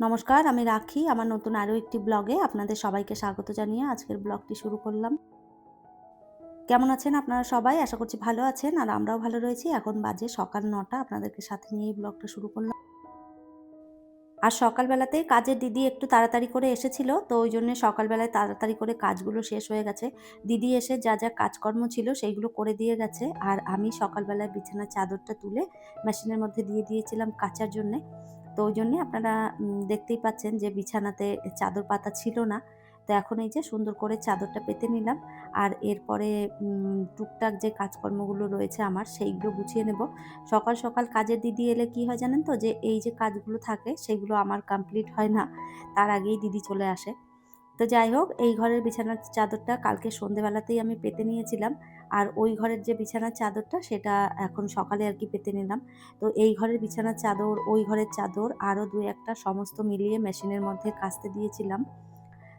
নমস্কার, আমি রাখি। আমার নতুন আরও একটি ব্লগে আপনাদের সবাইকে স্বাগত জানিয়ে আজকের ব্লগটি শুরু করলাম। কেমন আছেন আপনারা সবাই? আশা করছি ভালো আছেন আর আমরাও ভালো রয়েছি। এখন বাজে সকাল নটা। আপনাদেরকে সাথে নিয়ে এই ব্লগটা শুরু করলাম। আর সকালবেলাতেই কাজের দিদি একটু তাড়াতাড়ি করে এসেছিল, তো ওই জন্য সকালবেলায় তাড়াতাড়ি করে কাজগুলো শেষ হয়ে গেছে। দিদি এসে যা যা কাজকর্ম ছিল সেইগুলো করে দিয়ে গেছে। আর আমি সকালবেলায় বিছানার চাদরটা তুলে মেশিনের মধ্যে দিয়ে দিয়েছিলাম কাচার জন্যে। তো ওই জন্যে আপনারা দেখতেই পাচ্ছেন যে বিছানাতে চাদর পাতা ছিল না। তো এখন এই যে সুন্দর করে চাদরটা পেতে নিলাম। আর এরপরে টুকটাক যে কাজকর্মগুলো রয়েছে আমার সেইগুলো গুছিয়ে নেব। সকাল সকাল কাজের দিদি এলে কি হয় জানেন তো? যে এই যে কাজগুলো থাকে, সেগুলো আমার কমপ্লিট হয় না। তার আগেই দিদি চলে আসে। তো যাই হোক, এই ঘরের বিছানার চাদরটা কালকে সন্ধেবেলাতেই আমি পেতে নিয়েছিলাম। আর ওই ঘরের যে বিছানার চাদরটা, সেটা এখন সকালে আর কি পেতে নিলাম। তো এই ঘরের বিছানার চাদর, ওই ঘরের চাদর আরও দু একটা সমস্ত মিলিয়ে মেশিনের মধ্যে কাচতে দিয়েছিলাম।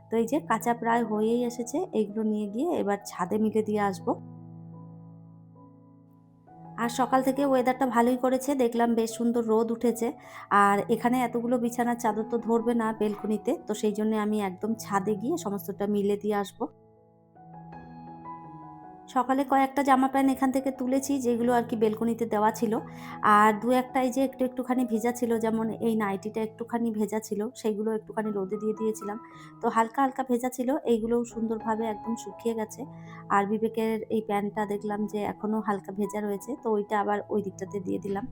তো এই যে কাঁচা প্রায় হয়েই এসেছে এইগুলো নিয়ে গিয়ে এবার ছাদে মিলে দিয়ে আসব। আর সকাল থেকে ওয়েদারটা ভালোই করেছে, দেখলাম বেশ সুন্দর রোদ উঠেছে। আর এখানে এতগুলো বিছানার চাদর তো ধরবে না বেলকনিতে তো সেই জন্য আমি একদম ছাদে গিয়ে সমস্তটা মিলে দিয়ে আসব। সকালে কয়েকটা জামা প্যান্ট এখান থেকে তুলেছি, যেগুলো আর কি বেলকনিতে দেওয়া ছিল। আর দু একটা এই যে একটু একটুখানি ভেজা ছিল, যেমন এই নাইটিটা একটুখানি ভেজা ছিল সেইগুলো একটুখানি রোদে দিয়ে দিয়েছিলাম। তো হালকা হালকা ভেজা ছিল, এইগুলোও সুন্দরভাবে একদম শুকিয়ে গেছে। আর বিবেকের এই প্যান্টটা দেখলাম যে এখনও হালকা ভেজা রয়েছে, তো ওইটা আবার ওই দিকটাতে দিয়ে দিলাম।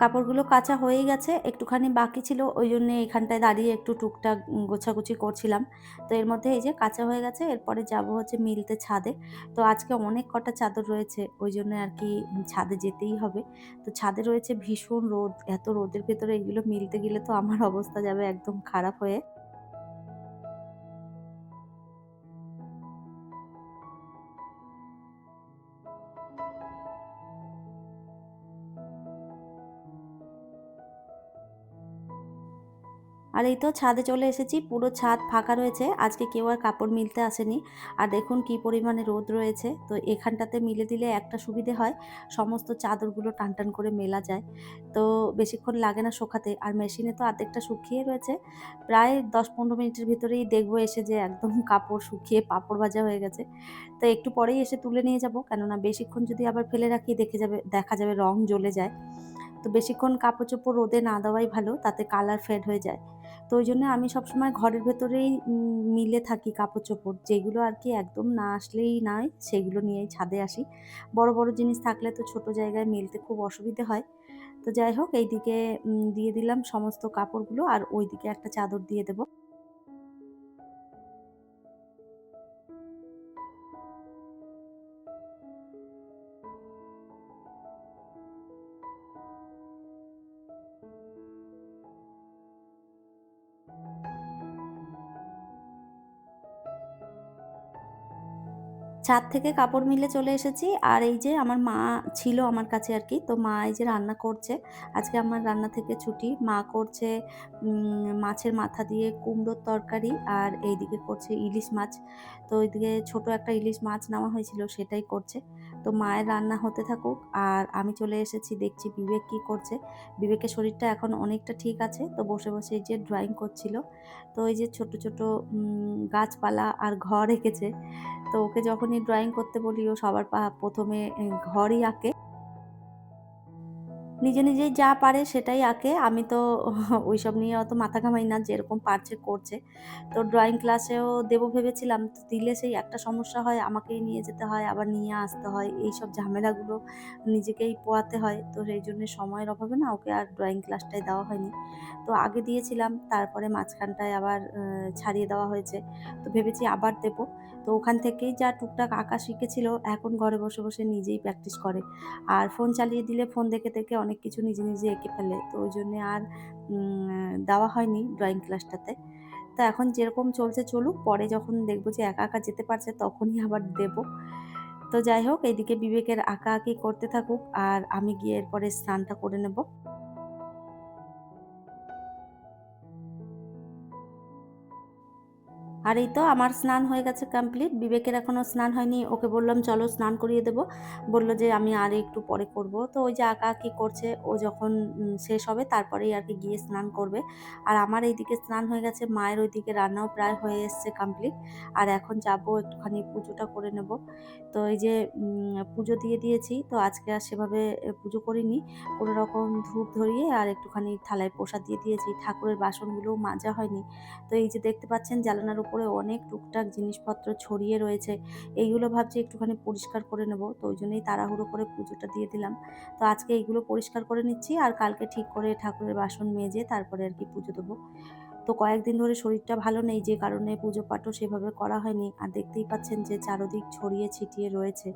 কাপড়গুলো কাঁচা হয়ে গেছে, একটুখানি বাকি ছিল, ওই জন্যে এখানটায় দাঁড়িয়ে একটু টুকটাক গোছাগুছি করছিলাম। তো এর মধ্যে এই যে কাঁচা হয়ে গেছে, এরপরে যাব হচ্ছে মিলতে ছাদে। তো আজকে অনেক কটা চাদর রয়েছে, ওই জন্য আর কি ছাদে যেতেই হবে। তো ছাদে রয়েছে ভীষণ রোদ, এত রোদের ভেতরে এগুলো মিলতে গেলে তো আমার অবস্থা যাবে একদম খারাপ হয়ে। আর এই তো ছাদে চলে এসেছি, পুরো ছাদ ফাঁকা রয়েছে, আজকে কেউ আর কাপড় মিলতে আসেনি। আর দেখুন কি পরিমাণে রোদ রয়েছে, তো এখানটাতে মিলে দিলে একটা সুবিধে হয়, সমস্ত চাদরগুলো টান টান করে মেলা যায়। তো বেশিক্ষণ লাগে না শোকাতে, আর মেশিনে তো অর্ধেকটা শুকিয়ে রয়েছে, প্রায় দশ পনেরো মিনিটের ভিতরেই দেখব এসে যে একদম কাপড় শুকিয়ে পাপড় ভাজা হয়ে গেছে। তো একটু পরেই এসে তুলে নিয়ে যাব, কেননা বেশিক্ষণ যদি আবার ফেলে রাখি, দেখে যাবে, দেখা যাবে রং জ্বলে যায়। তো বেশিক্ষণ কাপড় চোপড় রোদে না দেওয়াই ভালো, তাতে কালার ফেড হয়ে যায়। তো ওই জন্য আমি সবসময় ঘরের ভেতরেই মিলে থাকি কাপড় চোপড় যেগুলো আর কি একদম না আসলেই নয়, সেগুলো নিয়েই ছাদে আসি। বড় বড় জিনিস থাকলে তো ছোট জায়গায় মিলতে খুব অসুবিধে হয়। তো যাই হোক, এইদিকে দিয়ে দিলাম সমস্ত কাপড়গুলো আর ওইদিকে একটা চাদর দিয়ে দেবো। ছাদ থেকে কাপড় মিলে চলে এসেছি। আর এই যে আমার মা ছিল আমার কাছে আর কি, তো মা এই যে রান্না করছে। আজকে আমার রান্না থেকে ছুটি। মা করছে মাছের মাথা দিয়ে কুমড়োর তরকারি আর এইদিকে করছে ইলিশ মাছ। তো ওইদিকে ছোট একটা ইলিশ মাছ নেওয়া হয়েছিল, সেটাই করছে। তো মায়ের রান্না হতে থাকুক। আর আমি চলে এসেছি, দেখছি বিবেক কি করছে। বিবেকের শরীরটা এখন অনেকটা ঠিক আছে, তো বসে বসে এই যে ড্রয়িং করছিল। তো এই যে ছোট ছোট গাছপালা আর ঘর এঁকেছে। তো ওকে যখনই ড্রয়িং করতে বলি, ও সবার প্রথমে ঘরই আঁকে। নিজে নিজেই যা পারে সেটাই আঁকে। আমি তো ওইসব নিয়ে অত মাথা ঘামাই না যেরকম পারছে, করছে। তো ড্রয়িং ক্লাসেও দেবো ভেবেছিলাম, তো দিলে সেই একটা সমস্যা হয়, আমাকেই নিয়ে যেতে হয়, আবার নিয়ে আসতে হয়। এই সব ঝামেলাগুলো নিজেকেই পোয়াতে হয়। তো সেই জন্য সময়ের অভাবে না ওকে আর ড্রয়িং ক্লাসটাই দেওয়া হয়নি। তো আগে দিয়েছিলাম, তারপরে মাঝখানটায় আবার ছাড়িয়ে দেওয়া হয়েছে। তো ভেবেছি আবার দেবো। তো ওখান থেকেই যা টুকটাক আঁকা শিখেছিল, এখন ঘরে বসে বসে নিজেই প্র্যাকটিস করে। আর ফোন চালিয়ে দিলে ফোন দেখে দেখে অনেক কিছু নিজে নিজে এঁকে ফেলে। তো ওই জন্যে আর দেওয়া হয়নি ড্রয়িং ক্লাসটাতে তো এখন যেরকম চলছে চলুক, পরে যখন দেখব যে একা একা যেতে পারছে তখনই আবার দেব। তো যাই হোক, এইদিকে বিবেকের আঁকা আঁকি করতে থাকুক আর আমি গিয়ে এরপরে স্নানটা করে নেব। আর এই তো আমার স্নান হয়ে গেছে কমপ্লিট বিবেকের এখনও স্নান হয়নি। ওকে বললাম, চলো স্নান করিয়ে দেবো। বলল যে, আমি আর একটু পরে করব। তো ওই যে আঁকা কি করছে, ও যখন শেষ হবে তারপরেই আর কি গিয়ে স্নান করবে। আর আমার এইদিকে স্নান হয়ে গেছে, মায়ের ওইদিকে রান্নাও প্রায় হয়ে এসছে কমপ্লিট আর এখন যাব একটুখানি পুজোটা করে নেব। তো এই যে পুজো দিয়ে দিয়েছি, তো আজকে আর সেভাবে পুজো করিনি। কোনো রকম ধূপ ধরিয়ে আর একটুখানি থালায় প্রসাদ দিয়ে দিয়েছি। ঠাকুরের বাসনগুলোও মাজা হয়নি। তো এই যে দেখতে পাচ্ছেন, জানালার উপরে অনেক টুকটাক জিনিসপত্র ছড়িয়ে রয়েছে। এইগুলো ভাবছি একটুখানি পরিষ্কার করে নেব। তো ওই জন্যই তাড়াহুড়ো করে পুজোটা দিয়ে দিলাম। তো আজকে এইগুলো পরিষ্কার করে নিচ্ছি আর কালকে ঠিক করে ঠাকুরের বাসন মেজে তারপরে আর কি পুজো দেবো। তো কয়েকদিন ধরে শরীরটা ভালো নেই, যে কারণে পুজো পাঠও সেভাবে করা হয়নি। আর দেখতেই পাচ্ছেন যে চারদিক ছড়িয়ে ছিটিয়ে রয়েছে।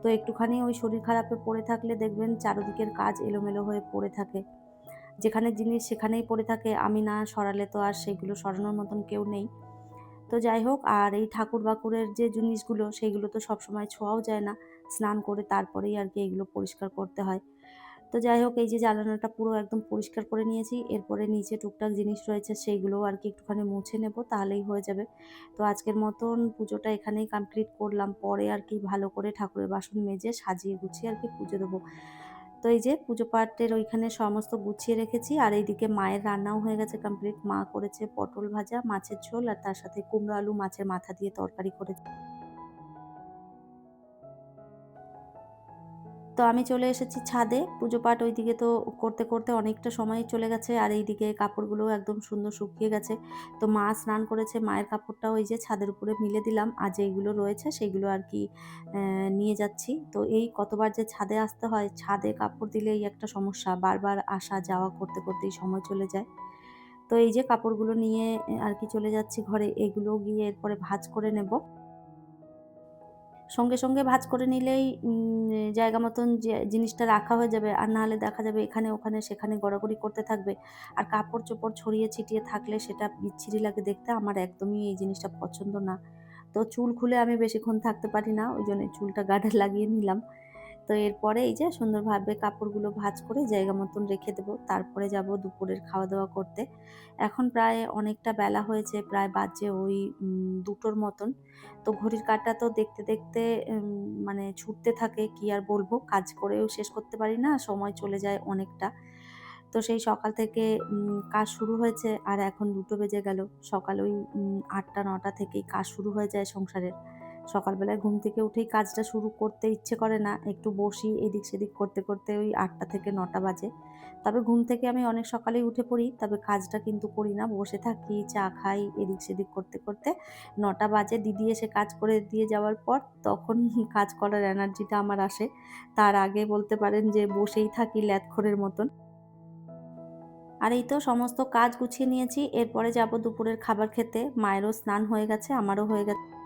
তো একটুখানি ওই শরীর খারাপে পড়ে থাকলে দেখবেন চারদিকের কাজ এলোমেলো হয়ে পড়ে থাকে। যেখানে জিনিস সেখানেই পড়ে থাকে। আমি না সরালে তো আর সেগুলো সরানোর মতন কেউ নেই। তো যাই হোক, আর এই ঠাকুর বাকুরের যে জিনিসগুলো সেইগুলো তো সবসময় ছোঁয়াও যায় না। স্নান করে তারপরেই আর কি এগুলো পরিষ্কার করতে হয়। তো যাই হোক, এই যে জ্বালানোটা পুরো একদম পরিষ্কার করে নিয়েছি। এরপরে নিচে টুকটাক জিনিস রয়েছে সেইগুলোও আর কি একটুখানি মুছে নেব, তাহলেই হয়ে যাবে। তো আজকের মতন পুজোটা এখানেই কমপ্লিট করলাম। পরে আর কি ভালো করে ঠাকুরের বাসন মেজে সাজিয়ে গুছিয়ে আর কি পুজো দেবো। তো এই যে পুজো পাঠের ওইখানে সমস্ত গুছিয়ে রেখেছি। আর এইদিকে মায়ের রান্নাও হয়ে গেছে কমপ্লিট মা করেছে পটল ভাজা, মাছের ঝোল, আর তার সাথে কুমড়ো আলু মাছের মাথা দিয়ে তরকারি করেছে। তো আমি চলে এসেছি ছাদে। পুজো পাঠ ওইদিকে তো করতে করতে অনেকটা সময় চলে গেছে আর এইদিকে কাপড়গুলো একদম সুন্দর শুকিয়ে গেছে। তো মা স্নান করেছে, মায়ের কাপড়টা ওই যে ছাদের উপরে মিলে দিলাম। আর যেইগুলো রয়েছে সেইগুলো আর কি নিয়ে যাচ্ছি। তো এই কতবার যে ছাদে আসতে হয়, ছাদে কাপড় দিলেই একটা সমস্যা। বারবার আসা, যাওয়া করতে, করতেই সময় চলে যায়। তো এই যে কাপড়গুলো নিয়ে আর কি চলে যাচ্ছি ঘরে এগুলো গিয়ে এরপরে ভাজ করে নেব। সঙ্গে সঙ্গে ভাজ করে নিলেই জায়গা মতন যে, জিনিসটা রাখা হয়ে যাবে। আর নাহলে দেখা যাবে এখানে, ওখানে, সেখানে গড়াগড়ি করতে থাকবে। আর কাপড় চোপড় ছড়িয়ে ছিটিয়ে থাকলে সেটা বিচ্ছিরি লাগে দেখতে। আমার একদমই এই জিনিসটা পছন্দ না। তো চুল খুলে আমি বেশিক্ষণ থাকতে পারি না। ওই জন্য চুলটা গাঢ় লাগিয়ে নিলাম। তো এরপরে এই যে সুন্দরভাবে কাপড়গুলো ভাঁজ করে জায়গা মতন রেখে দেবো। তারপরে যাব দুপুরের খাওয়া দাওয়া করতে। এখন প্রায় অনেকটা বেলা হয়েছে, প্রায় বাজে ওই দুটোর মতন। তো ঘড়ির কাঁটা তো দেখতে দেখতে মানে ছুটতে থাকে, কি আর বলব? কাজ করেও শেষ করতে পারি না, সময় চলে যায় অনেকটা। তো সেই সকাল থেকে কাজ শুরু হয়েছে, আর এখন দুটো বেজে গেল। সকাল ওই আটটা, নটা থেকেই কাজ শুরু হয়ে যায় সংসারের। সকালবেলায় ঘুম থেকে উঠেই কাজটা শুরু করতে ইচ্ছে করে না। একটু বসি, এদিক সেদিক করতে করতে ওই আটটা থেকে নটা বাজে। তবে ঘুম থেকে আমি অনেক সকালেই উঠে পড়ি, তবে কাজটা কিন্তু করি না। বসে থাকি, চা খাই, এদিক সেদিক করতে করতে নটা বাজে। দিদি এসে কাজ করে দিয়ে যাওয়ার পর তখন কাজ করার এনার্জিটা আমার আসে। তার আগে বলতে পারেন যে বসেই থাকি ল্যাদখোরের মতন। আর এই তো সমস্ত কাজ গুছিয়ে নিয়েছি। এরপরে যাব দুপুরের খাবার খেতে। মায়েরও স্নান হয়ে গেছে, আমারও হয়ে গেছে।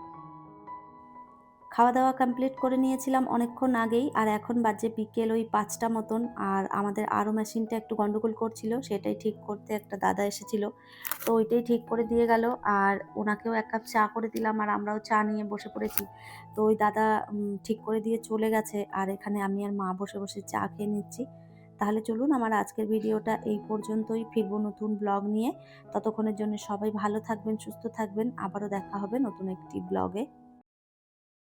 খাওয়া দাওয়া কমপ্লিট করে নিয়েছিলাম অনেকক্ষণ আগেই, আর এখন বাজে বিকেল ওই পাঁচটা মতন, আর আমাদের আরও মেশিনটা একটু গন্ডগোল করছিল, সেটাই ঠিক করতে একটা দাদা এসেছিল। তো ওইটাই ঠিক করে দিয়ে গেল, আর ওনাকেও এক কাপ চা করে দিলাম, আর আমরাও চা নিয়ে বসে পড়েছি। তো ওই দাদা ঠিক করে দিয়ে চলে গেছে, আর এখানে আমি আর মা বসে বসে চা খেয়ে নিচ্ছি। তাহলে চলুন আমার আজকের ভিডিওটা এই পর্যন্তই, ফিরবো নতুন ব্লগ নিয়ে। ততক্ষণের জন্য সবাই ভালো থাকবেন, সুস্থ থাকবেন, আবারও দেখা হবে নতুন একটি ব্লগে